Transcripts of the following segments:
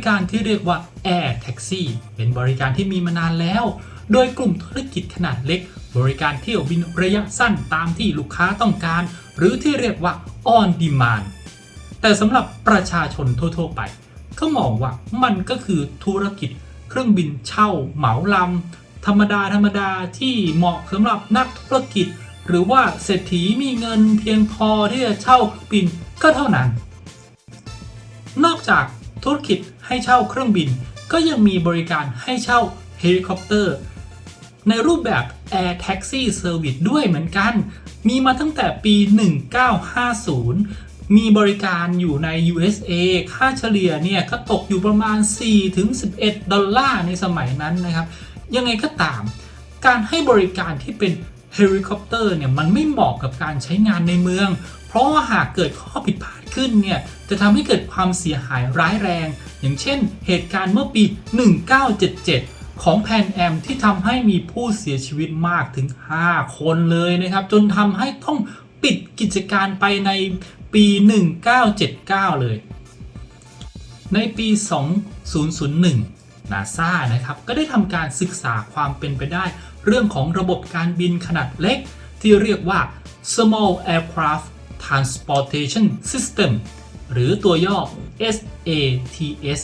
ริการที่เรียกว่า Air Taxi เป็นบริการที่มีมานานแล้ว โดยกลุ่มธุรกิจขนาดเล็ก บริการเที่ยวบินระยะสั้นตามที่ลูกค้าต้องการ หรือที่เรียกว่า On Demand แต่สำหรับประชาชนทั่วๆไป ก็มองว่ามันก็คือธุรกิจเครื่องบินเช่าเหมาลำธรรมดาธรรมดาที่เหมาะสำหรับนักธุรกิจ หรือว่าเศรษฐีมีเงินเพียงพอที่จะเช่าเครื่องบินก็เท่านั้น นอกจากธุรกิจ ให้เช่าเครื่องบิน ก็ยังมีบริการให้เช่าเฮลิคอปเตอร์ ในรูปแบบ Air Taxi Service ด้วยเหมือนกัน มีมาตั้งแต่ปี 1950 มีบริการอยู่ใน USA ค่าเฉลี่ยเนี่ยก็ตกอยู่ประมาณ 4-11 ดอลลาร์ในสมัยนั้นนะครับ ยังไงก็ตาม การให้บริการที่เป็นเฮลิคอปเตอร์เนี่ยมันไม่เหมาะกับการใช้งานในเมือง เพราะว่าหากเกิดข้อผิดพลาดขึ้นเนี่ยจะทำให้เกิดความเสียหายร้ายแรง อย่างเช่น เหตุการณ์เมื่อปี 1977 ของแพนแอมที่ทำให้มีผู้เสียชีวิตมากถึง 5 คนเลยนะครับ จนทำให้ต้องปิดกิจการไปในปี 1979 เลย ในปี 2001 นาซานะครับ ก็ได้ทำการศึกษาความเป็นไปได้ เรื่องของระบบการบินขนาดเล็ก ที่เรียกว่า Small Aircraft Transportation System หรือตัวย่อ SATS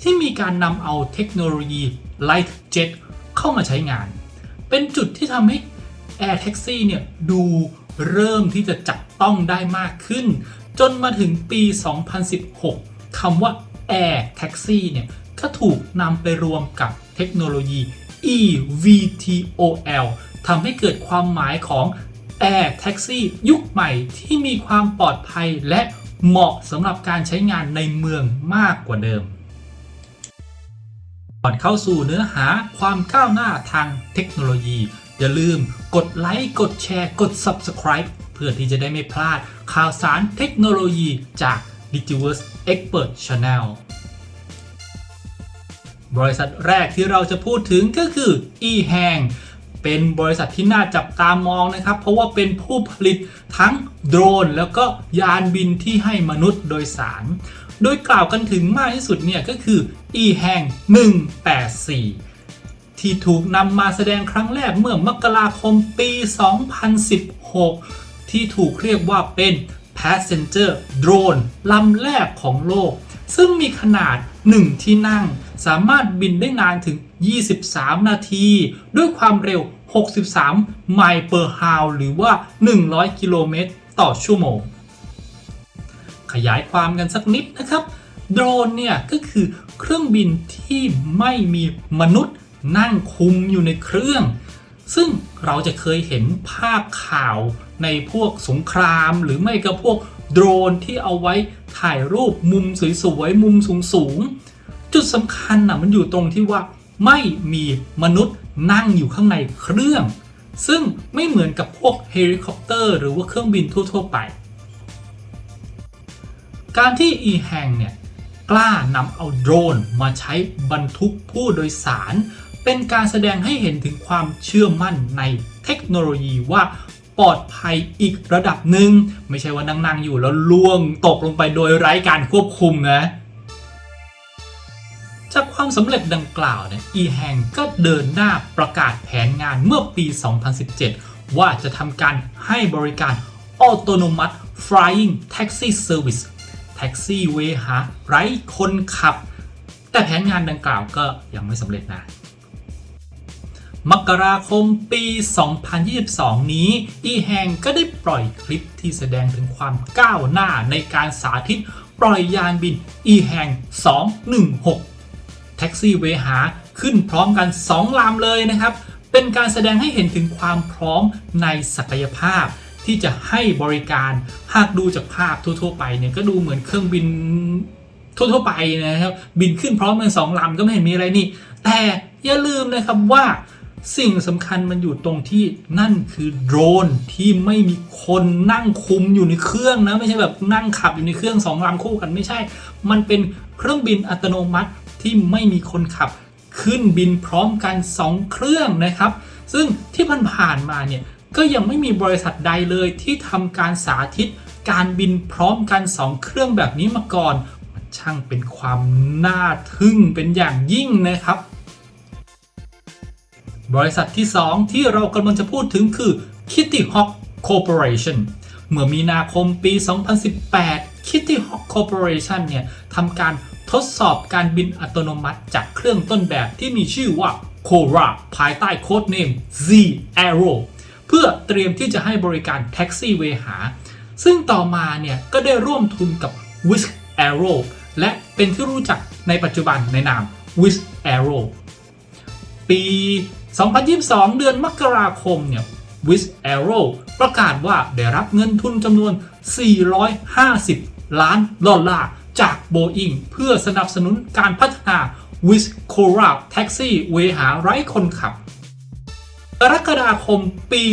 ที่มีการนำเอาเทคโนโลยี Light Jet เข้ามาใช้งาน เป็นจุดที่ทำให้ Air Taxi เนี่ยดูเริ่มที่จะจับต้องได้มากขึ้น จนมาถึงปี 2016 คำว่า Air Taxi เนี่ยก็ถูกนำไปรวมกับเทคโนโลยี eVTOL ทำให้เกิดความหมายของ Air Taxi ยุคใหม่ที่มีความปลอดภัยและเหมาะสำหรับการใช้งานในเมืองมากกว่าเดิม ก่อนเข้าสู่เนื้อหาความก้าวหน้าทางเทคโนโลยี อย่าลืมกดไลค์กดแชร์กด Subscribe เพื่อที่จะได้ไม่พลาดข่าวสารเทคโนโลยีจาก Digiverse Expert Channel บริษัทแรกที่เราจะพูดถึงก็คือ eHang เป็นบริษัทที่น่าจับตามองนะครับ เพราะว่าเป็นผู้ผลิตทั้งโดรน แล้วก็ยานบินที่ให้มนุษย์โดยสาร โดยกล่าวกันถึงมากที่สุดเนี่ยก็คือ eHang 184 ที่ถูกนำมาแสดงครั้งแรกเมื่อมกราคมปี 2016 ที่ถูกเรียกว่าเป็น Passenger Drone ลำแรกของโลก ซึ่งมีขนาด 1 ที่นั่ง สามารถบินได้นานถึง 23 นาที ด้วยความเร็ว 63 ไมล์ per hour หรือว่า 100 กิโลเมตรต่อชั่วโมง ขยายความกันสักนิดนะครับ โดรนเนี่ยก็คือเครื่องบินที่ไม่มีมนุษย์นั่งคุมอยู่ในเครื่อง ซึ่งเราจะเคยเห็นภาพข่าวในพวกสงครามหรือไม่ก็พวก โดรนที่เอาไว้ถ่ายรูปมุมสวยๆมุมสูงๆจุดสำคัญนะมันอยู่ตรงที่ว่าไม่มีมนุษย์นั่งอยู่ข้างในเครื่อง ซึ่งไม่เหมือนกับพวกเฮลิคอปเตอร์หรือว่าเครื่องบินทั่วๆไป การที่ e h a n g เนี่ยกล้านำเอาโดรนมาใช้บรรทุกผู้โดยสาร เป็นการแสดงให้เห็นถึงความเชื่อมั่นในเทคโนโลยีว่า ปลอดภัยอีกระดับหนึ่งไม่ใช่ว่านั่งๆอยู่แล้วล่วงตกลงไปโดยไร้การควบคุมนะจากความสำเร็จดังกล่าวเนี่ย e h a n g ก็เดินหน้าประกาศแผนงานเมื่อปี 2017 ว่าจะทำการให้บริการ Autonomous Flying Taxi Service แท็กซี่เวหาไร้คนขับ แต่แผนงานดังกล่าวก็ยังไม่สำเร็จนะ มกราคมปี 2022 นี้ e h a n g ก็ได้ปล่อยคลิปที่แสดงถึงความก้าวหน้าในการสาธิตปล่อยยานบิน e h a n g 216 แท็กซี่เวหาขึ้นพร้อมกัน 2 ลำเลยนะครับ เป็นการแสดงให้เห็นถึงความพร้อมในศักยภาพที่จะให้บริการ หากดูจากภาพทั่วๆ ไปเนี่ยก็ดูเหมือนเครื่องบินทั่วๆ ไปนะครับ บินขึ้นพร้อมกันสองลำก็ไม่เห็นมีอะไรนี่ แต่อย่าลืมนะครับว่า สิ่งสำคัญมันอยู่ตรงที่นั่นคือโดรนที่ไม่มีคนนั่งคุมอยู่ในเครื่องนะ ไม่ใช่แบบนั่งขับอยู่ในเครื่องสองลำคู่กันไม่ใช่ มันเป็นเครื่องบินอัตโนมัติที่ไม่มีคนขับขึ้นบินพร้อมกัน 2 เครื่องนะครับ ซึ่งที่ผ่านมาเนี่ยก็ยังไม่มีบริษัทใดเลยที่ทำการสาธิตการบินพร้อมกัน 2 เครื่องแบบนี้มาก่อน มันช่างเป็นความน่าทึ่งเป็นอย่างยิ่งนะครับ บริษัทที่ 2 ที่เรากำลังจะพูดถึงคือ Kitty Hawk Corporation เมื่อมีนาคมปี 2018 Kitty Hawk Corporation เนี่ยทำการทดสอบการบินอัตโนมัติจากเครื่องต้นแบบที่มีชื่อว่า Cora ภายใต้โค้ดเนม Z Aero เพื่อเตรียมที่จะให้บริการแท็กซี่เวหา ซึ่งต่อมาเนี่ยก็ได้ร่วมทุนกับ Wish Aero และเป็นที่รู้จักในปัจจุบันในนาม Wish Aero ปี 2022 เดือนมกราคมเนี่ย w i s Aero ประกาศว่าได้รับเงินทุนจำนวน 450 ล้านดอลลาร์จาก Boeing เพื่อสนับสนุนการพัฒนา w i s Cora Taxi เวหาไร้คนขับ กรกฎาคมปี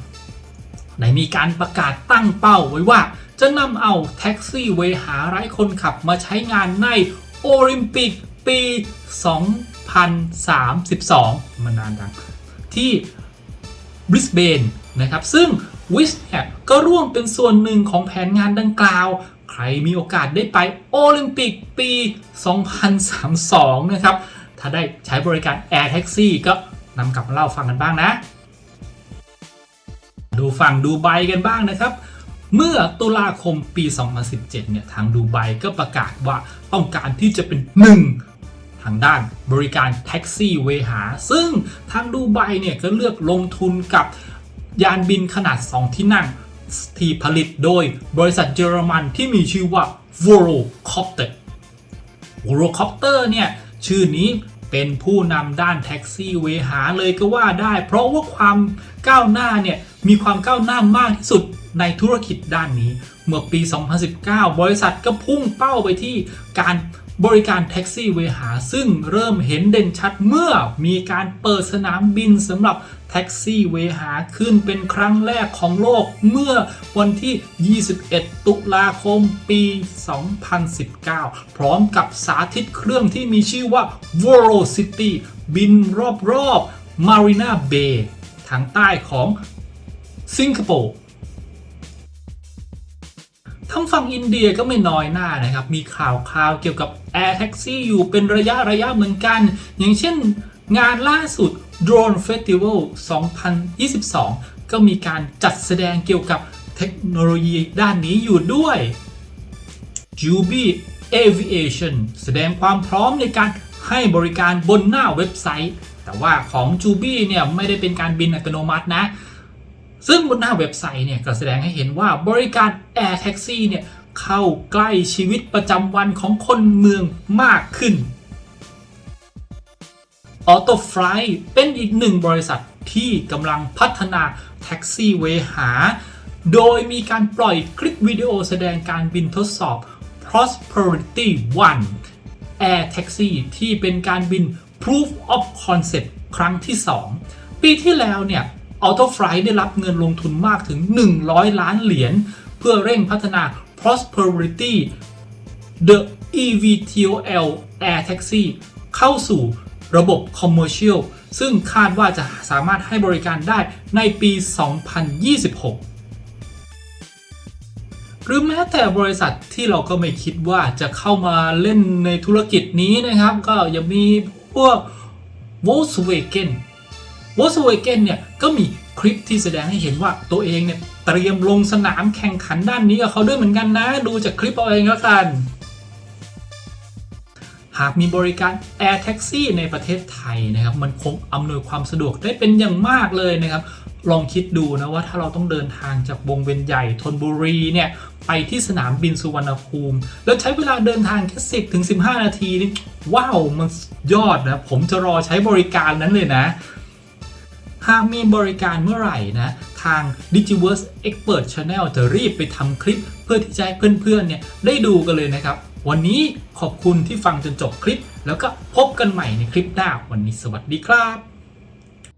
2022 ได้มีการประกาศตั้งเป้าไว้ว่า จะนำเอาแท็กซี่เวหาไร้คนขับมาใช้งานในโอลิมปิกปี 2032 มานานดัง ที่บริสเบนนะครับซึ่งวิสเนี่ยก็ร่วมเป็นส่วนหนึ่งของแผนงานดังกล่าว ใครมีโอกาสได้ไปโอลิมปิกปี 2032 นะครับ ถ้าได้ใช้บริการ Air Taxi ก็นำกลับมาเล่าฟังกันบ้างนะ ดูฝั่งดูไบกันบ้างนะครับเมื่อตุลาคมปี 2017 เนี่ย ทางดูไบก็ประกาศว่าต้องการที่จะเป็นหนึ่ง ทางด้านบริการแท็กซี่เวหา ซึ่งทางดูไบเนี่ยก็เลือกลงทุนกับยานบินขนาด 2 ที่นั่ง ที่ผลิตโดยบริษัทเยอรมันที่มีชื่อว่า Volocopter Volocopter เนี่ย ชื่อนี้เป็นผู้นำด้านแท็กซี่เวหาเลยก็ว่าได้ เพราะว่าความก้าวหน้าเนี่ย มีความก้าวหน้ามากที่สุดในธุรกิจด้านนี้ เมื่อปี 2019 บริษัทก็พุ่งเป้าไปที่การ บริการแท็กซี่เวหา ซึ่งเริ่มเห็นเด่นชัดเมื่อมีการเปิดสนามบินสำหรับแท็กซี่เวหาขึ้นเป็นครั้งแรกของโลกเมื่อวันที่ 21 ตุลาคมปี 2019 พร้อมกับสาธิตเครื่องที่มีชื่อว่า Velocity บินรอบๆ Marina Bay ทางใต้ของสิงคโปร์างฝั่งอินเดียก็ไม่น้อยหน้านะครับ มีข่าวคราวเกี่ยวกับ Air Taxi อยู่เป็นระยะระยะเหมือนกัน อย่างเช่นงานล่าสุด Drone Festival 2022 ก็มีการจัดแสดงเกี่ยวกับเทคโนโลยีด้านนี้อยู่ด้วย Juby Aviation แสดงความพร้อมในการให้บริการบนหน้าเว็บไซต์ แต่ว่าของ Juby เนี่ยไม่ได้เป็นการบินอัตโนมัตินะ ซึ่งบนหน้าเว็บไซต์เนี่ยก็แสดงให้เห็นว่าบริการ Air Taxi เนี่ยเข้าใกล้ชีวิตประจำวันของคนเมืองมากขึ้น AutoFly เป็นอีกหนึ่งบริษัทที่กำลังพัฒนาแท็กซี่เวหา โดยมีการปล่อยคลิปวิดีโอแสดงการบินทดสอบ Prosperity One Air Taxi ที่เป็นการบิน Proof of Concept ครั้งที่ 2 ปีที่แล้วเนี่ย AutoFly ได้รับเงินลงทุนมากถึง 100 ล้านเหรียญเพื่อเร่งพัฒนา Prosperity The eVTOL Air Taxi เข้าสู่ระบบ Commercial ซึ่งคาดว่าจะสามารถให้บริการได้ในปี 2026หรือแม้แต่บริษัทที่เราก็ไม่คิดว่าจะเข้ามาเล่นในธุรกิจนี้นะครับ ก็ยังมีพวก Volkswagen Volkswagen เนี่ยก็มีคลิปที่แสดงให้เห็นว่าตัวเองเนี่ยเตรียมลงสนามแข่งขันด้านนี้กับเขาด้วยเหมือนกันนะ ดูจากคลิปเอาเองแล้วกัน หากมีบริการ Air Taxi ในประเทศไทยนะครับ มันคงอำนวยความสะดวกได้เป็นอย่างมากเลยนะครับ ลองคิดดูนะว่าถ้าเราต้องเดินทางจากวงเวียนใหญ่ธนบุรีเนี่ยไปที่สนามบินสุวรรณภูมิ แล้วใช้เวลาเดินทางแค่ 10ถึง15 นาทีนี่ว้าวมันยอดนะ ผมจะรอใช้บริการนั้นเลยนะ หากมีบริการเมื่อไหร่นะ ทาง Digiverse Expert Channel จะรีบไปทำคลิป เพื่อที่จะให้เพื่อนๆเนี่ยได้ดูกันเลยนะครับ วันนี้ขอบคุณที่ฟังจนจบคลิป แล้วก็พบกันใหม่ในคลิปหน้าวันนี้สวัสดีครับ